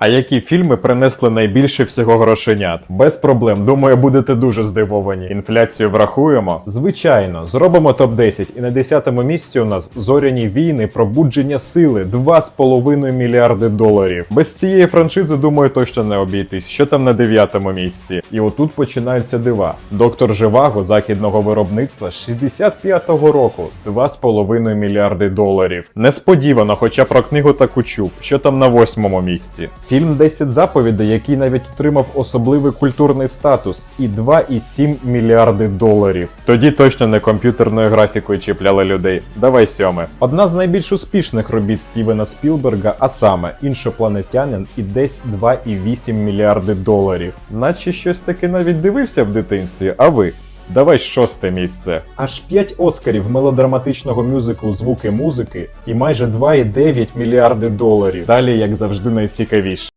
А які фільми принесли найбільше всього грошенят? Без проблем. Думаю, будете дуже здивовані. Інфляцію врахуємо. Звичайно, зробимо топ 10 і на 10-му місці у нас зоряні війни, пробудження сили 2,5 мільярди доларів. Без цієї франшизи, думаю, точно не обійтись. Що там на 9-му місці? І отут починаються дива. Доктор Живаго західного виробництва з 65-го року 2,5 мільярди доларів. Несподівано, хоча про книгу таку чув. Що там на 8-му місці? Фільм 10 заповідей, який навіть отримав особливий культурний статус, і 2,7 мільярди доларів. Тоді точно не комп'ютерною графікою чіпляли людей. Давай сьоме. Одна з найбільш успішних робіт Стівена Спілберга, а саме іншопланетянин, і десь 2,8 мільярди доларів. Наче щось таке навіть дивився в дитинстві, а ви? Давай шосте місце. Аж 5 оскарів мелодраматичного мюзиклу Звуки музики і майже 2,9 мільярди доларів. Далі, як завжди, найцікавіше.